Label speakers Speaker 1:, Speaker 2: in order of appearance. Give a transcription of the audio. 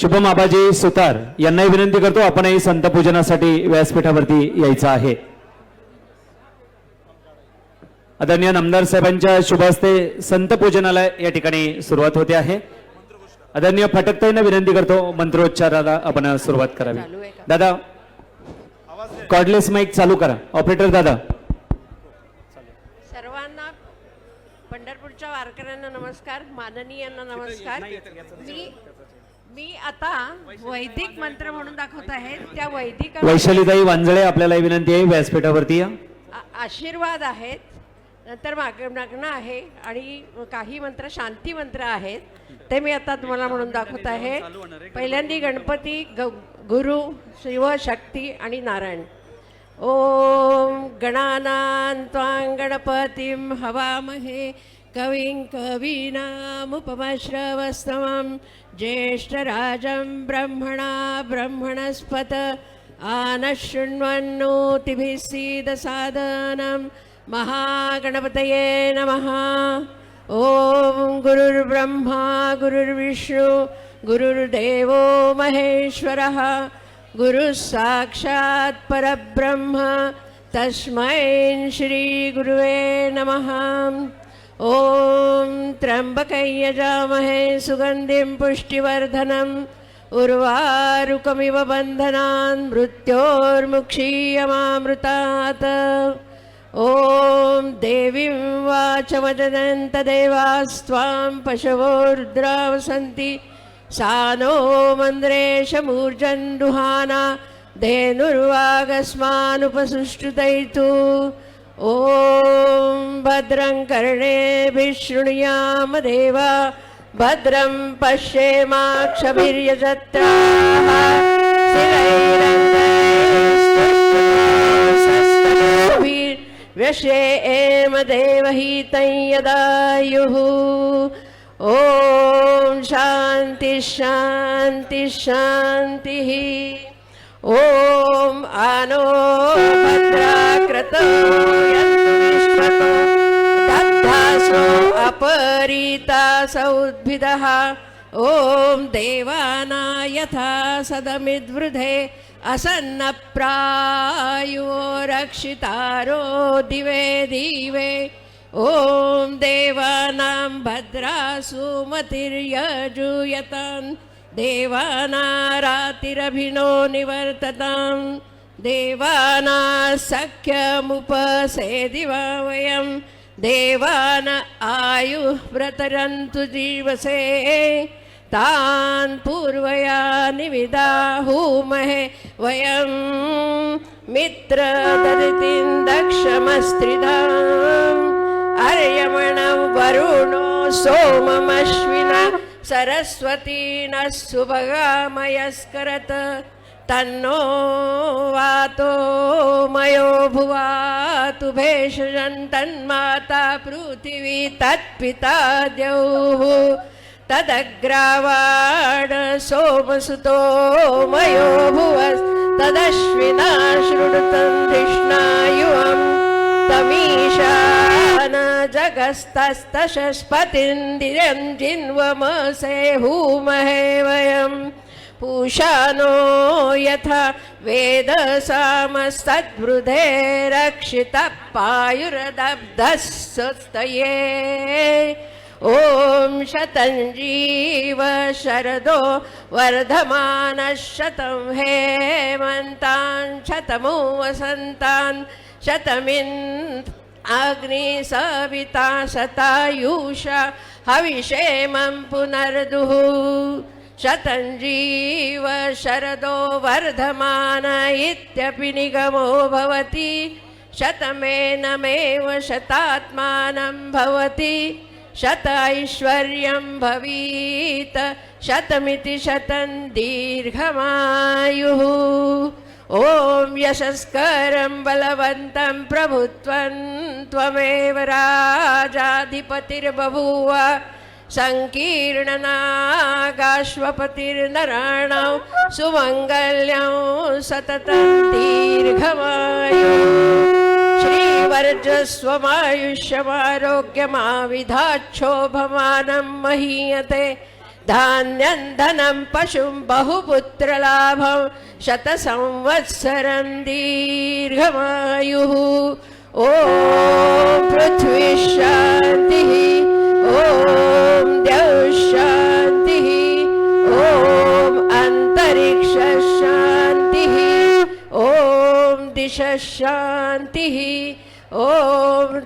Speaker 1: शुभम आबाजी सुतार यांनाही विनंती करतो आपणही संत पूजनासाठी व्यासपीठावरती यायचं आहे. आदरणीय नामदार साहेबांच्या शुभ हस्ते संत पूजनाला या ठिकाणी सुरुवात होते आहे. आदरणीय फटकताईंना विनंती करतो मंत्रोच्चाराला आपण सुरुवात करावी? दादा कॉर्डलेस माईक चालू करा. ऑपरेटर दादा.
Speaker 2: सर्वांना पंढरपूरच्या वारकऱ्यांना नमस्कार माननीयांना नमस्कार. मी मी आता वैदिक मंत्र म्हणून दाखवत आहे. त्या वैदिक
Speaker 1: वैशालीताई वांजळे आपल्याला विनंती आहे व्यासपीठावरती या.
Speaker 2: आशीर्वाद आहेत. नंतर माग नग्न आहे आणि काही मंत्र शांती मंत्र आहेत. ते मी आता तुम्हाला म्हणून दाखवत आहे. पहिल्यांदी गणपती ग गुरु शिव शक्ती आणि नारायण. ओम गणानां त्वां गणपतिं हवामहे. कविं कवीनामुपमश्रवस्तमं ज्येष्ठराजं ब्रह्मणा ब्रह्मणस्पत आनशृण्वन्नोतिभिः सीदसादनं महागणपतये नमः। ॐ गुरुर्ब्रह्मा गुरुर्विष्णु गुरुर्देवो महेश्वरः गुरुः साक्षात् परब्रह्म तस्मै श्रीगुरुवे नमः ॐ त्र्यम्बकै यजामहे सुगन्धिं पुष्टिवर्धनम् उर्वारुकमिव बन्धनान् मृत्योर्मुक्षीयमामृतात्। ॐ देवीं वाचमजनन्तदेवास्त्वां पशवो रुद्रावसन्ति सा नो मन्द्रेशमूर्जन्दुहाना धेनुर्वागस्मानुपसुष्टुतैतु ॐ भद्रं कर्णे शृणुयाम देवा भद्रं पश्येमाक्षभिर्यजत्राः। व्यशे देवहीतं यदायुः। ॐ शान्ति शान्ति शान्तिः। ॐ आनो भद्राकृतो। विपरीता सौद्भिदः ॐ देवाना यथा सदमिद्वृधे। असन्नप्रायो रक्षितारो दिवे दिवे। ॐ देवानां भद्रा मतिर्यजूयतान् देवानारातिरभिनो निवर्ततां। देवाना सख्यमुपसेदि वयम् वयं देवान आयुः प्रतरन्तु जीवसे तान् पूर्वया निविदाहुमहे वयं मित्रददितिं दक्षमस्त्रिदाम् अर्यमणं वरुणो सोममश्विना सरस्वती नः सुभगामयस्करत् तन्नो वातो मयो भुवातु भेषजन् तन्माता पृथिवी तत्पिता द्यौः। तदग्रावाण सोमसुतो मयो भुवस् तदश्विना शृणुतं धिष्णायुवम् तमीशान जगस्तस्तशस्पतिन्दिरं जिन्वमसे हूमहे वयम्। पूषानो यथा वेदसामस्तद्वृधे रक्षितः पायुरदब्धस्तये ॐ शतञ्जीव शरदो वर्धमानः शतं हेमन्तान् शतमो वसन्तान् शतमिन् अग्निसविता शतायुषा हविषेमं पुनर्दुः। शतञ्जीव शरदो वर्धमान इत्यपि निगमो भवति। शतमेनमेव शतात्मानं भवति। शत ऐश्वर्यं भवीत। शतमिति शतं दीर्घमायुः। ॐ यशस्करं बलवन्तं प्रभुत्वं त्वमेव राजाधिपतिर्बभूव। सङ्कीर्णनागाश्वपतिर्नराणां सुमङ्गल्यं सततं दीर्घमायु श्रीवर्जस्वमायुष्यमारोग्यमाविधाच्छोभमानं महीयते धान्यं धनं पशुं बहुपुत्रलाभं शतसंवत्सरं दीर्घमायुः ॐ पृथ्वी शान्तिः ॐ द्यौः शान्तिः ॐ अन्तरिक्षशान्तिः ॐ दिशशान्तिः ॐ